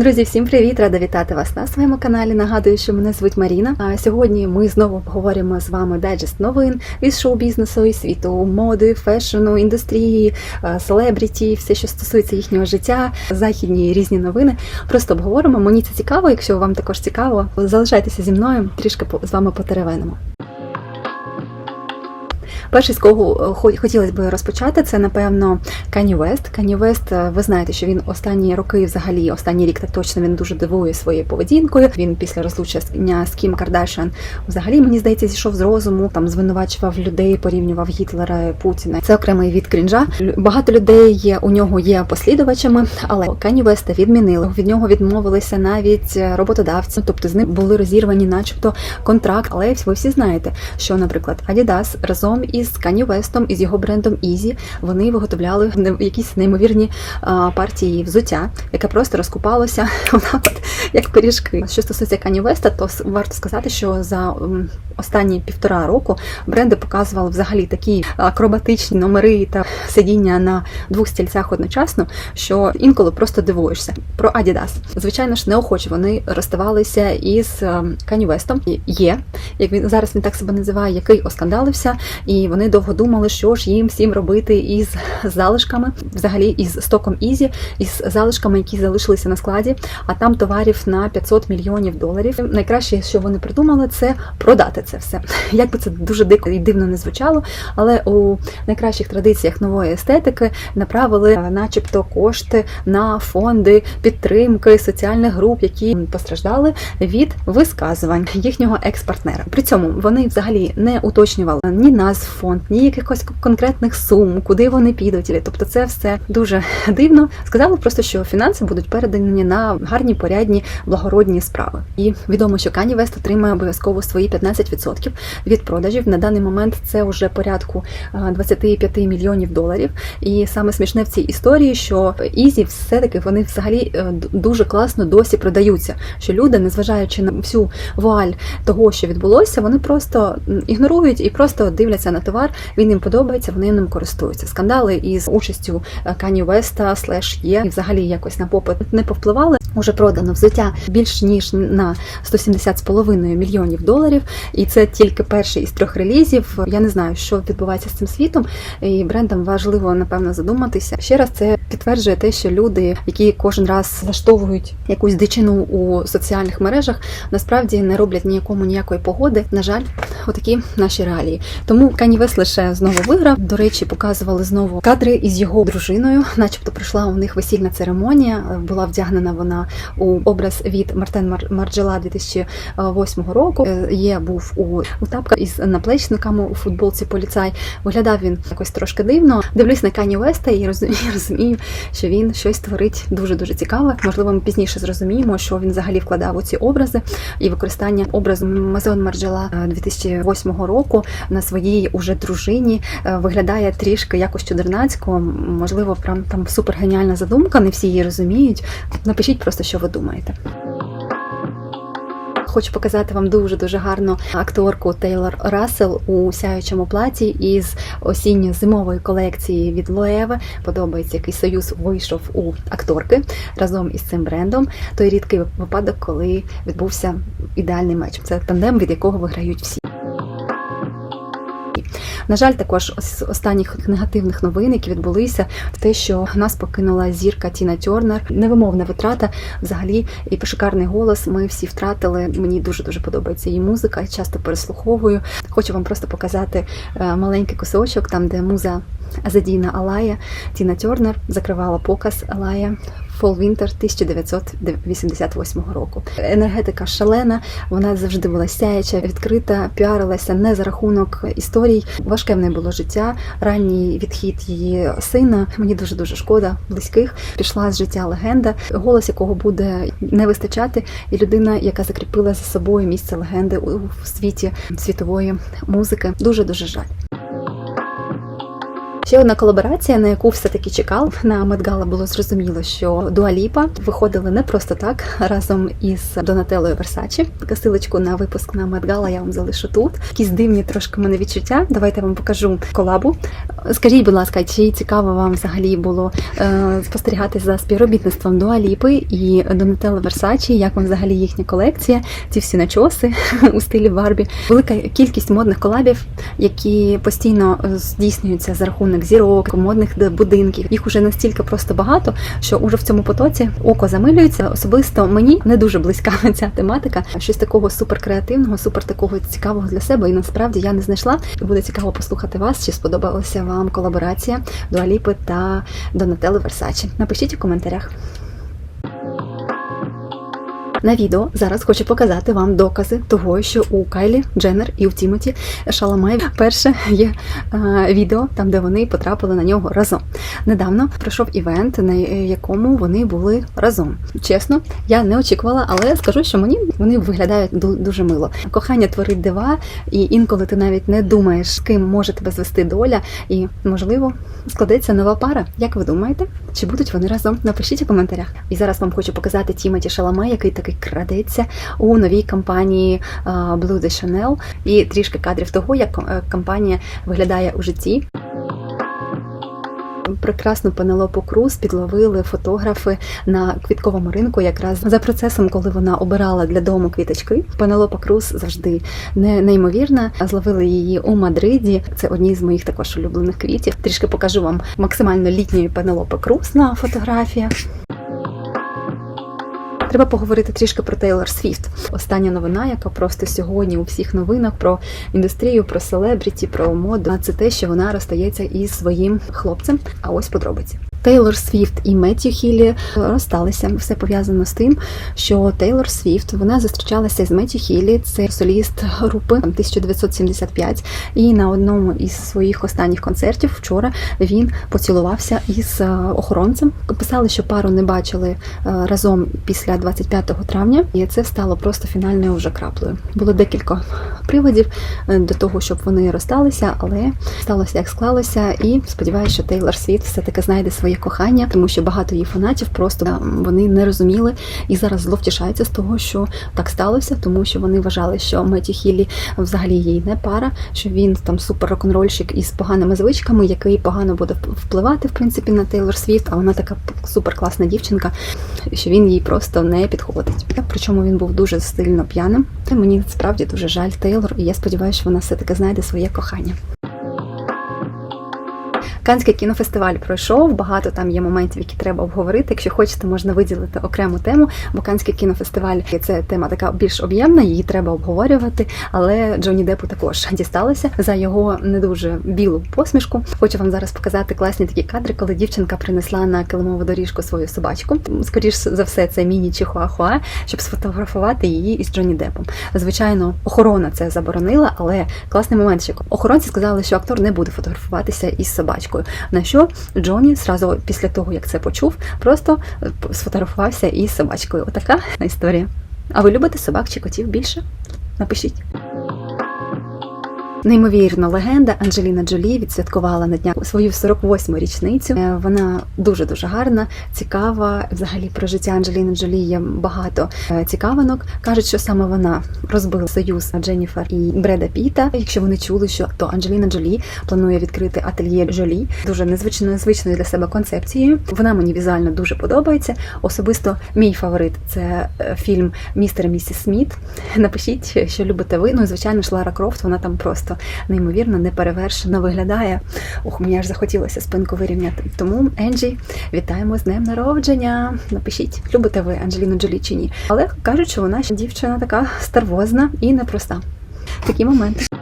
Друзі, всім привіт! Рада вітати вас на своєму каналі. Нагадую, що мене звуть Маріна. А сьогодні ми знову поговоримо з вами дайджест новин із шоу-бізнесу, і світу, моди, фешену, індустрії, е, селебріті, все, що стосується їхнього життя, західні різні новини. Просто обговоримо. Мені це цікаво. Якщо вам також цікаво, залишайтеся зі мною, трішки з вами потеревенимо. Перший з кого е, хо- хотілося б розпочати, це напевно Кані Вест. Кані Вест, е, ви знаєте, що він останні роки, взагалі, останній рік так точно він дуже дивує своєю поведінкою. Він після розлучення з Кім Кардашян взагалі мені здається зійшов з розуму, там звинувачував людей, порівнював Гітлера, Путіна. Це окремий від крінжа. Багато людей є у нього є послідувачами, але Кані Веста відмінили. Від нього відмовилися навіть е, роботодавці, тобто з ним були розірвані, начебто, контракт. Але ви всі знаєте, що, наприклад, Adidas разом із Кані Вестом, із його брендом Easy, вони виготовляли якісь неймовірні партії взуття, яке просто розкупалося от, як пиріжки. Що стосується Кані Веста, то варто сказати, що за останні півтора року бренди показували взагалі такі акробатичні номери та сидіння на двох стільцях одночасно, що інколи просто дивуєшся. Про Adidas. Звичайно ж, неохоче вони розставалися із Кані Вестом. Є, як він зараз він так себе називає, який оскандалився, і вони довго думали, що ж їм всім робити із залишками, взагалі із стоком Ізі, із залишками, які залишилися на складі, а там товарів на 500 мільйонів доларів. Найкраще, що вони придумали, це продати це все. Як би це дуже дико і дивно не звучало, але у найкращих традиціях нової естетики направили, начебто, кошти на фонди підтримки соціальних груп, які постраждали від висказувань їхнього екс-партнера. При цьому вони взагалі не уточнювали ні назв фонд, ні якихось конкретних сум, куди вони підуть. Тобто, це все дуже дивно. Сказали просто, що фінанси будуть передані на гарні, порядні, благородні справи. І відомо, що Кані Вест отримає обов'язково свої 15% від продажів. На даний момент це вже порядку е, 25 мільйонів доларів. І саме смішне в цій історії, що Ізі все-таки вони взагалі е, дуже класно досі продаються. Що люди, незважаючи на всю вуаль того, що відбулося, вони просто ігнорують і просто дивляться на товар. Він їм подобається, вони ним користуються. Скандали із участю е, Кані Веста слеш є і взагалі якось на попит не повпливали. Уже продано взуття більш ніж на 170,5 мільйонів доларів, і це тільки перший із трьох релізів. Я не знаю, що відбувається з цим світом, і брендам важливо напевно задуматися. Ще раз це підтверджує те, що люди, які кожен раз влаштовують якусь дичину у соціальних мережах, насправді не роблять ніякому ніякої погоди. На жаль, отакі наші реалії. Тому Кані Вест лише знову виграв. До речі, показували знову кадри із його дружиною, начебто пройшла у них весільна церемонія. Була вдягнена вона у образ від Мартен Мар- Марджела 2008 року. Е, Є був у, у тапках із наплечниками у футболці поліцай. Виглядав він якось трошки дивно. Дивлюсь на Кані Веста і розумію, розумію, що він щось творить дуже дуже цікаве. Можливо, ми пізніше зрозуміємо, що він взагалі вкладав у ці образи і використання образу Мазон Марджела е, 2008 року на своїй уже дружині е, виглядає трішки якось чудернацько. Можливо, прям там супер геніальна задумка. Не всі її розуміють. Напишіть просто, що ви думаєте. Хочу показати вам дуже дуже гарну акторку Тейлор Рассел у сяючому платі із осінньо-зимової колекції від Лоеве. Подобається, який союз вийшов у акторки разом із цим брендом. Той рідкий випадок, коли відбувся ідеальний матч. Це тандем, від якого виграють всі. На жаль, також з останніх негативних новин, які відбулися, те, що нас покинула зірка Тіна Тернер, невимовна витрата взагалі і шикарний голос. Ми всі втратили. Мені дуже дуже подобається її музика. Часто переслуховую. Хочу вам просто показати е, маленький кусочок, там де муза Азадіна Алая Тіна Тернер закривала показ Алая. Fall Winter 1988 року. Енергетика шалена, вона завжди була сяяча, відкрита, піарилася не за рахунок історій. Важке в неї було життя, ранній відхід її сина. Мені дуже дуже шкода близьких. Пішла з життя легенда, голос якого буде не вистачати, і людина, яка закріпила за собою місце легенди у світі світової музики. Дуже дуже жаль. Ще одна колаборація, на яку все-таки чекав. На Медгала було зрозуміло, що Дуаліпа виходили не просто так разом із Донателлою Версачі. Касилочку на випуск на Медгала я вам залишу тут. Якісь дивні трошки мене відчуття. Давайте я вам покажу колабу. Скажіть, будь ласка, чи цікаво вам взагалі було е, спостерігати за співробітництвом Дуаліпи і Донателли Версачі? Як вам взагалі їхня колекція? Ці всі начоси у стилі Барбі? Велика кількість модних колабів, які постійно здійснюються за рахунок зірок, модних будинків. Їх уже настільки просто багато, що уже в цьому потоці око замилюється. Особисто мені не дуже близька ця тематика. Щось такого суперкреативного, супер такого цікавого для себе. І насправді я не знайшла. Буде цікаво послухати вас, чи сподобалася вам колаборація Дуаліпи та Донателли Версачі. Напишіть у коментарях. На відео зараз хочу показати вам докази того, що у Кайлі Дженнер і у Тімоті Шаламай перше є е, відео, там де вони потрапили на нього разом. Недавно пройшов івент, на якому вони були разом. Чесно, я не очікувала, але скажу, що мені вони виглядають дуже мило. Кохання творить дива, і інколи ти навіть не думаєш, з ким може тебе звести доля, і можливо складеться нова пара. Як ви думаєте, чи будуть вони разом? Напишіть у коментарях. І зараз вам хочу показати Тімоті Шаламе, який такий крадеться у новій кампанії Blue de Chanel. І трішки кадрів того, як е, кампанія виглядає у житті. Прекрасну Пенелопу Круз підловили фотографи на квітковому ринку, якраз за процесом, коли вона обирала для дому квіточки. Пенелопа Круз завжди не неймовірна. Зловили її у Мадриді. Це одні з моїх також улюблених квітів. Трішки покажу вам максимально літньої Пенелопи Круз на фотографіях. Треба поговорити трішки про Тейлор Свіфт. Остання новина, яка просто сьогодні у всіх новинах про індустрію, про селебріті, про моду. Це те, що вона розстається із своїм хлопцем. А ось подробиці. Тейлор Свіфт і Меттью Хіллі розсталися. Все пов'язано з тим, що Тейлор Свіфт вона зустрічалася з Меттью Хіллі, це соліст групи 1975. І на одному із своїх останніх концертів вчора він поцілувався із е, охоронцем. Писали, що пару не бачили е, разом після 25 травня, і це стало просто фінальною вже краплею. Було декілька приводів е, до того, щоб вони розсталися, але сталося як склалося. І сподіваюся, що Тейлор Світ все таки знайде своє кохання, тому що багато її фанатів просто вони не розуміли і зараз зловтішаються з того, що так сталося, тому що вони вважали, що Меті Хіллі взагалі їй не пара, що він там супер рок-н-рольщик із поганими звичками, який погано буде впливати в принципі на Тейлор Свіфт, а вона така супер класна дівчинка, що він їй просто не підходить. Причому він був дуже сильно п'яним. Мені справді дуже жаль Тейлор, і я сподіваюся, що вона все таки знайде своє кохання. Канський кінофестиваль пройшов. Багато там є моментів, які треба обговорити. Якщо хочете, можна виділити окрему тему. Бо Канський кінофестиваль це тема така більш об'ємна, її треба обговорювати. Але Джоні Депу також дісталося за його не дуже білу посмішку. Хочу вам зараз показати класні такі кадри, коли дівчинка принесла на килимову доріжку свою собачку. Скоріш за все, це міні чихуахуа, щоб сфотографувати її із Джоні Депом. Звичайно, охорона це заборонила, але класний момент, що охоронці сказали, що актор не буде фотографуватися із собачкою. На що Джоні зразу після того, як це почув, просто сфотографувався із собачкою. Отака історія. А ви любите собак чи котів більше? Напишіть. Неймовірно, легенда Анджеліна Джолі відсвяткувала на днях свою 48-му річницю. Е, Вона дуже дуже гарна, цікава. Взагалі про життя Анджеліни Джолі є багато е, цікавинок. кажуть, що саме вона розбила союз Дженніфер і Бреда Піта. Якщо вони чули, що то Анджеліна Джолі планує відкрити ательє Джолі, дуже незвичною незвичною для себе концепцією. Вона мені візуально дуже подобається. Особисто мій фаворит це е, фільм Містер і місіс Сміт. Напишіть, що любите ви. Ну і звичайно ж Лара Крофт. Вона там просто неймовірно неперевершено виглядає. Ох, мені аж захотілося спинку вирівняти. Тому Енджі, вітаємо з днем народження. Напишіть, любите ви Анджеліну Джолі чи ні. Але кажуть, що вона ще дівчина така старвозна і непроста. Такі моменти.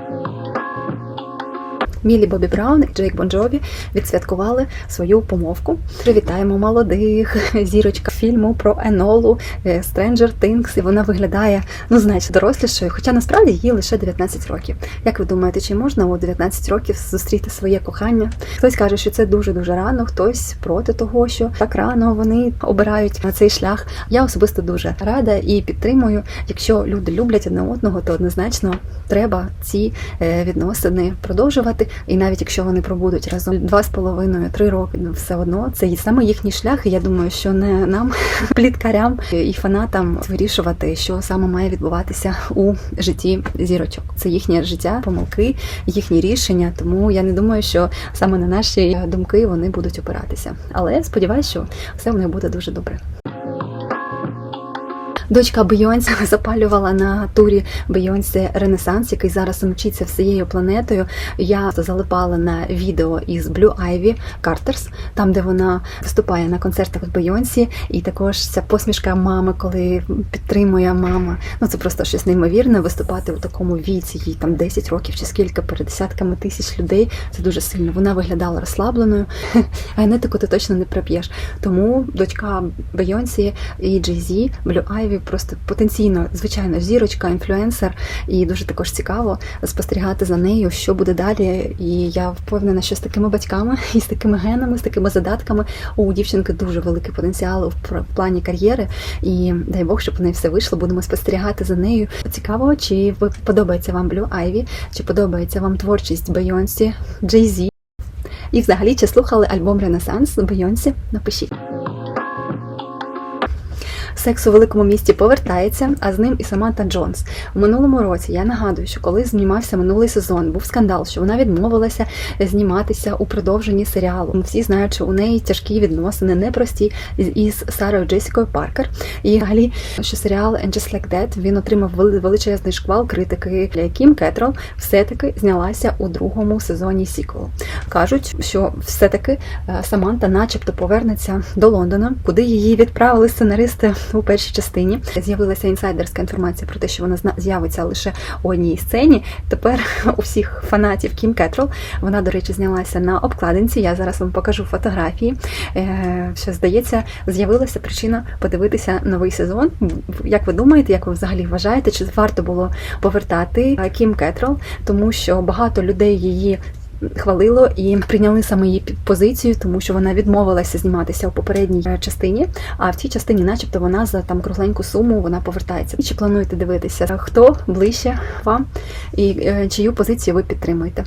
Мілі Бобі Браун і Джейк Бонджові відсвяткували свою помовку. Привітаємо молодих зірочка фільму про Енолу е, Stranger Things, і вона виглядає ну значно дорослішою, хоча насправді їй лише 19 років. Як ви думаєте, чи можна у 19 років зустріти своє кохання? Хтось каже, що це дуже дуже рано, хтось проти того, що так рано вони обирають на цей шлях. Я особисто дуже рада і підтримую. Якщо люди люблять одне одного, то однозначно треба ці е, відносини продовжувати. І навіть якщо вони пробудуть разом два з половиною, три роки, ну все одно це саме їхній шлях. І я думаю, що не нам, пліткарям і фанатам, вирішувати, що саме має відбуватися у житті зірочок. Це їхнє життя, помилки, їхні рішення. Тому я не думаю, що саме на наші думки вони будуть опиратися. Але сподіваюся, що все в них буде дуже добре. Дочка Бейонсі запалювала на турі Бейонсі Ренесанс, який зараз мчиться всією планетою. Я залипала на відео із Blue Ivy Carters, там де вона виступає на концертах з Бейонсі, і також ця посмішка мами, коли підтримує мама. Ну це просто щось неймовірне виступати у такому віці, їй там 10 років чи скільки перед десятками тисяч людей. Це дуже сильно. Вона виглядала розслабленою, а генетику ти точно не прип'єш. Тому дочка Бейонсі і Jay-Z, Blue Просто потенційно, звичайно, зірочка, інфлюенсер, і дуже також цікаво спостерігати за нею, що буде далі. І я впевнена, що з такими батьками і з такими генами, з такими задатками у дівчинки дуже великий потенціал в плані кар'єри. І дай Бог, щоб у неї все вийшло. Будемо спостерігати за нею. Цікаво, чи подобається вам Blue Ivy, чи подобається вам творчість Бейонсі, Jay-Z. І взагалі, чи слухали альбом Ренесанс Бейонсі? Напишіть. Секс у великому місті повертається, а з ним і Саманта Джонс. У минулому році я нагадую, що коли знімався минулий сезон, був скандал, що вона відмовилася зніматися у продовженні серіалу. Всі знають, що у неї тяжкі відносини, непрості із- Сарою Джесікою Паркер. І взагалі, що серіал «And Just Like That» він отримав величезний шквал критики. Кім Кетрол все-таки знялася у другому сезоні сіквелу. Кажуть, що все-таки е, Саманта, начебто, повернеться до Лондона, куди її відправили сценаристи у першій частині. З'явилася інсайдерська інформація про те, що вона з'явиться лише у одній сцені. Тепер у всіх фанатів Кім Кетрол вона, до речі, знялася на обкладинці. Я зараз вам покажу фотографії. Е, Що здається, з'явилася причина подивитися новий сезон. Як ви думаєте, як ви взагалі вважаєте, чи варто було повертати е, Кім Кетрол, тому що багато людей її хвалило і прийняли саме її позицію, тому що вона відмовилася зніматися у попередній е, частині. А в цій частині, начебто, вона за там кругленьку суму вона повертається. Чи плануєте дивитися, хто ближче вам і е, чию позицію ви підтримуєте?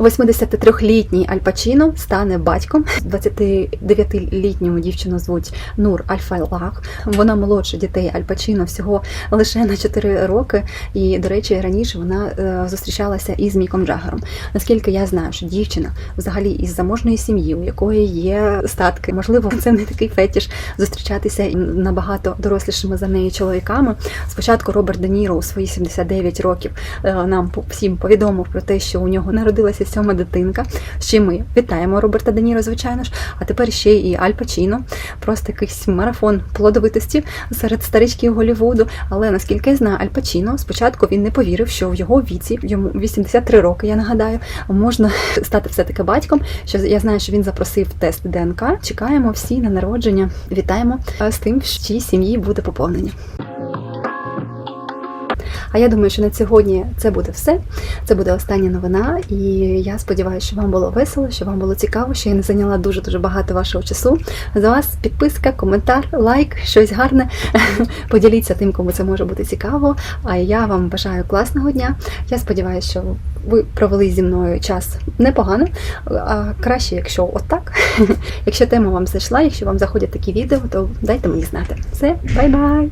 83-літній Аль стане батьком. 29-літню дівчину звуть Нур Альфайлах. Вона молодша дітей Аль Пачіно всього лише на 4 роки. І, до речі, раніше вона е, зустрічалася із Міком Джагером. Наскільки я знаю, що дівчина взагалі із заможної сім'ї, у якої є статки, можливо, це не такий фетіш зустрічатися набагато дорослішими за неї чоловіками. Спочатку Роберт Де Ніро у свої 79 років е, нам всім повідомив про те, що у нього народилася сьома дитинка. Чим ми вітаємо Роберта Де Ніро, звичайно ж. А тепер ще і Аль Пачіно. Просто якийсь марафон плодовитості серед старичків Голлівуду. Але наскільки я знаю, Аль Пачіно спочатку він не повірив, що в його віці, йому 83 роки, я нагадаю, можна стати все-таки батьком. Що я знаю, що він запросив тест ДНК. Чекаємо всі на народження. Вітаємо з тим, що в чиїй сім'ї буде поповнення. А я думаю, що на сьогодні це буде все. Це буде остання новина, і я сподіваюся, що вам було весело, що вам було цікаво, що я не зайняла дуже дуже багато вашого часу. За вас підписка, коментар, лайк, щось гарне. Поділіться тим, кому це може бути цікаво. А я вам бажаю класного дня. Я сподіваюся, що ви провели зі мною час непогано, а краще, якщо отак. Якщо тема вам зайшла, якщо вам заходять такі відео, то дайте мені знати. Все, бай-бай!